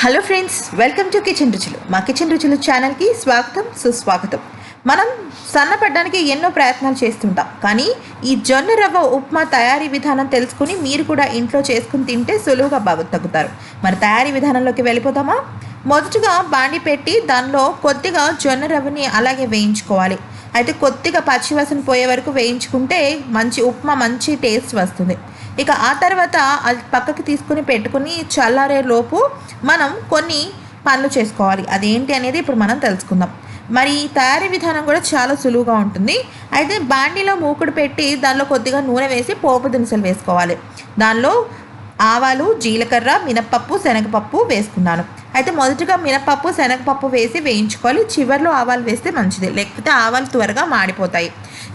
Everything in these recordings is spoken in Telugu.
Hello friends welcome to kitchen రుచులు. మా కిచెన్ రుచులు ఛానల్కి స్వాగతం సుస్వాగతం. మనం సన్నపడడానికి ఎన్నో ప్రయత్నాలు చేస్తుంటాం కానీ ఈ జొన్న రవ్వ ఉప్మా తయారీ విధానం తెలుసుకుని మీరు కూడా ఇంట్లో చేసుకుని తింటే సులువుగా బాగా తగ్గుతారు. మరి తయారీ విధానంలోకి వెళ్ళిపోతామా మొదటగా బాండి పెట్టి దానిలో కొద్దిగా జొన్న రవ్వని అలాగే వేయించుకోవాలి. అయితే కొద్దిగా పచ్చివాసన పోయే వరకు వేయించుకుంటే మంచి ఉప్మా మంచి టేస్ట్ వస్తుంది. ఇక ఆ తర్వాత అది పక్కకి తీసుకుని పెట్టుకుని చల్లారే లోపు మనం కొన్ని పనులు చేసుకోవాలి. అదేంటి అనేది ఇప్పుడు మనం తెలుసుకుందాం. మరి ఈ తయారీ విధానం కూడా చాలా సులువుగా ఉంటుంది. అయితే బాండీలో మూకుడు పెట్టి దానిలో కొద్దిగా నూనె వేసి పోపు దినుసులు వేసుకోవాలి. దానిలో ఆవాలు జీలకర్ర మినప్పప్పు శనగపప్పు వేసుకున్నాను. అయితే మొదటగా మినప్పప్పు శనగపప్పు వేసి వేయించుకోవాలి. చివరిలో ఆవాలు వేస్తే మంచిది. లేకపోతే ఆవాలు త్వరగా మాడిపోతాయి.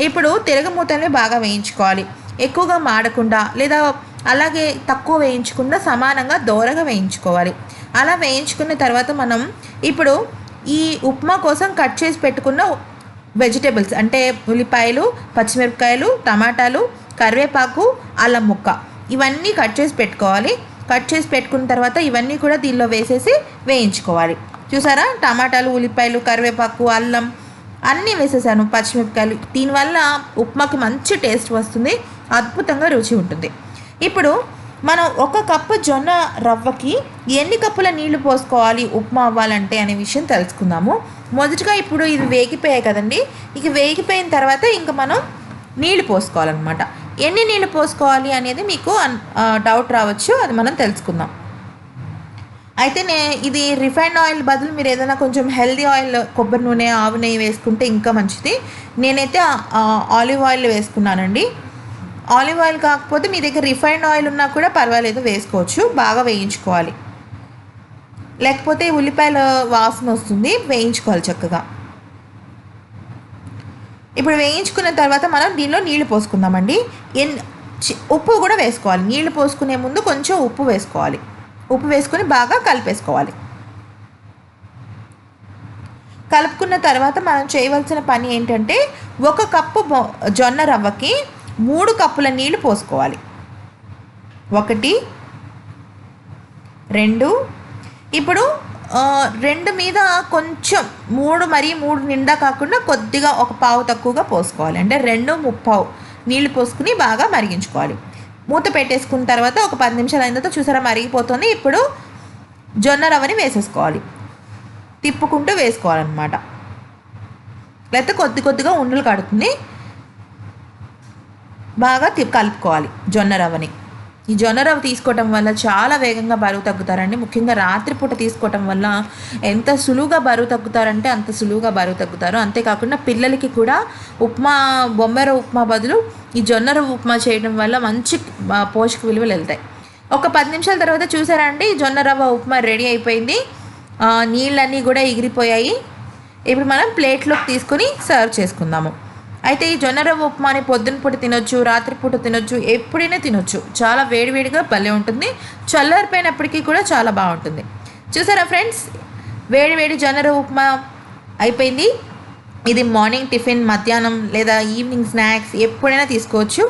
ఇప్పుడు తిరగమూతల్ని బాగా వేయించుకోవాలి. ఎక్కువగా మాడకుండా లేదా అలాగే తక్కువ వేయించకుండా సమానంగా దోరగా వేయించుకోవాలి. అలా వేయించుకున్న తర్వాత మనం ఇప్పుడు ఈ ఉప్మా కోసం కట్ చేసి పెట్టుకున్న వెజిటేబుల్స్ అంటే ఉల్లిపాయలు పచ్చిమిరపకాయలు టమాటాలు కరివేపాకు అల్లం ముక్క ఇవన్నీ కట్ చేసి పెట్టుకోవాలి. కట్ చేసి పెట్టుకున్న తర్వాత ఇవన్నీ కూడా దీనిలో వేసేసి వేయించుకోవాలి. చూసారా? టమాటాలు ఉల్లిపాయలు కరివేపాకు అల్లం అన్నీ వేసేసాను పచ్చిమిరపకాయలు. దీనివల్ల ఉప్మాకి మంచి టేస్ట్ వస్తుంది అద్భుతంగా రుచి ఉంటుంది. ఇప్పుడు మనం ఒక కప్పు జొన్న రవ్వకి ఎన్ని కప్పుల నీళ్ళు పోసుకోవాలి ఉప్మా అవ్వాలంటే అనే విషయం తెలుసుకుందాము. మొదటగా ఇప్పుడు ఇది వేగిపోయాయి కదండి. ఇక వేగిపోయిన తర్వాత ఇంకా మనం నీళ్ళు పోసుకోవాలన్నమాట. ఎన్ని నీళ్ళు పోసుకోవాలి అనేది మీకు డౌట్ రావచ్చు అది మనం తెలుసుకుందాం. అయితే నే ఇది రిఫైండ్ ఆయిల్ బదులు మీరు ఏదైనా కొంచెం హెల్దీ ఆయిల్ కొబ్బరి నూనె ఆవు నెయ్యి వేసుకుంటే ఇంకా మంచిది. నేనైతే ఆలివ్ ఆయిల్ వేసుకున్నానండి. ఆలివ్ ఆయిల్ కాకపోతే మీ దగ్గర రిఫైండ్ ఆయిల్ ఉన్నా కూడా పర్వాలేదు వేసుకోవచ్చు. బాగా వేయించుకోవాలి. లేకపోతే ఉల్లిపాయల వాసన వస్తుంది వేయించుకోవాలి చక్కగా. ఇప్పుడు వేయించుకున్న తర్వాత మనం దీనిలో నీళ్ళు పోసుకుందామండి. ఎన్ ఉప్పు కూడా వేసుకోవాలి. నీళ్ళు పోసుకునే ముందు కొంచెం ఉప్పు వేసుకోవాలి. ఉప్పు వేసుకొని బాగా కలిపేసుకోవాలి. కలుపుకున్న తర్వాత మనం చేయవలసిన పని ఏంటంటే ఒక కప్పు జొన్న రవ్వకి మూడు కప్పుల నీళ్ళు పోసుకోవాలి. ఒకటి రెండు. ఇప్పుడు రెండు మీద కొంచెం మూడు మరి మూడు నిండా కాకుండా కొద్దిగా ఒక పావు తక్కువగా పోసుకోవాలి. అంటే రెండు ముప్పావు నీళ్ళు పోసుకుని బాగా మరిగించుకోవాలి. మూత పెట్టేసుకున్న తర్వాత ఒక పది నిమిషాలు అయిన తర్వాత చూసారా మరిగిపోతుంది. ఇప్పుడు జొన్న రవ్వని వేసేసుకోవాలి. తిప్పుకుంటూ వేసుకోవాలన్నమాట. లేకపోతే కొద్ది కొద్దిగా ఉండలు కడుతుంది బాగా కలుపుకోవాలి జొన్న రవ్వని. ఈ జొన్న రవ్వ తీసుకోవటం వల్ల చాలా వేగంగా బరువు తగ్గుతారండి. ముఖ్యంగా రాత్రిపూట తీసుకోవటం వల్ల ఎంత సులువుగా బరువు తగ్గుతారంటే అంత సులువుగా బరువు తగ్గుతారు. అంతేకాకుండా పిల్లలకి కూడా ఉప్మా బొమ్మెర ఉప్మా బదులు ఈ జొన్న రవ్వ ఉప్మా చేయడం వల్ల మంచి పోషక విలువలు వెళ్తాయి. ఒక పది నిమిషాల తర్వాత చూసారండి జొన్న రవ్వ ఉప్మా రెడీ అయిపోయింది. నీళ్ళన్నీ కూడా ఎగిరిపోయాయి. ఇప్పుడు మనం ప్లేట్లోకి తీసుకొని సర్వ్ చేసుకుందాము. అయితే ఈ జొన్నరవ్వ ఉప్మాని పొద్దున పూట తినొచ్చు రాత్రిపూట తినొచ్చు ఎప్పుడైనా తినొచ్చు. చాలా వేడివేడిగా భలే ఉంటుంది. చల్లారిపోయినప్పటికీ కూడా చాలా బాగుంటుంది. చూసారా ఫ్రెండ్స్? వేడివేడి జొన్నరవ్వ ఉప్మా అయిపోయింది. ఇది మార్నింగ్ టిఫిన్ మధ్యాహ్నం లేదా ఈవినింగ్ స్నాక్స్ ఎప్పుడైనా తీసుకోవచ్చు.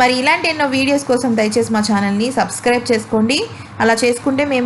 మరి ఇలాంటి ఎన్నో వీడియోస్ కోసం దయచేసి మా ఛానల్ని సబ్స్క్రైబ్ చేసుకోండి. అలా చేసుకుంటే మేము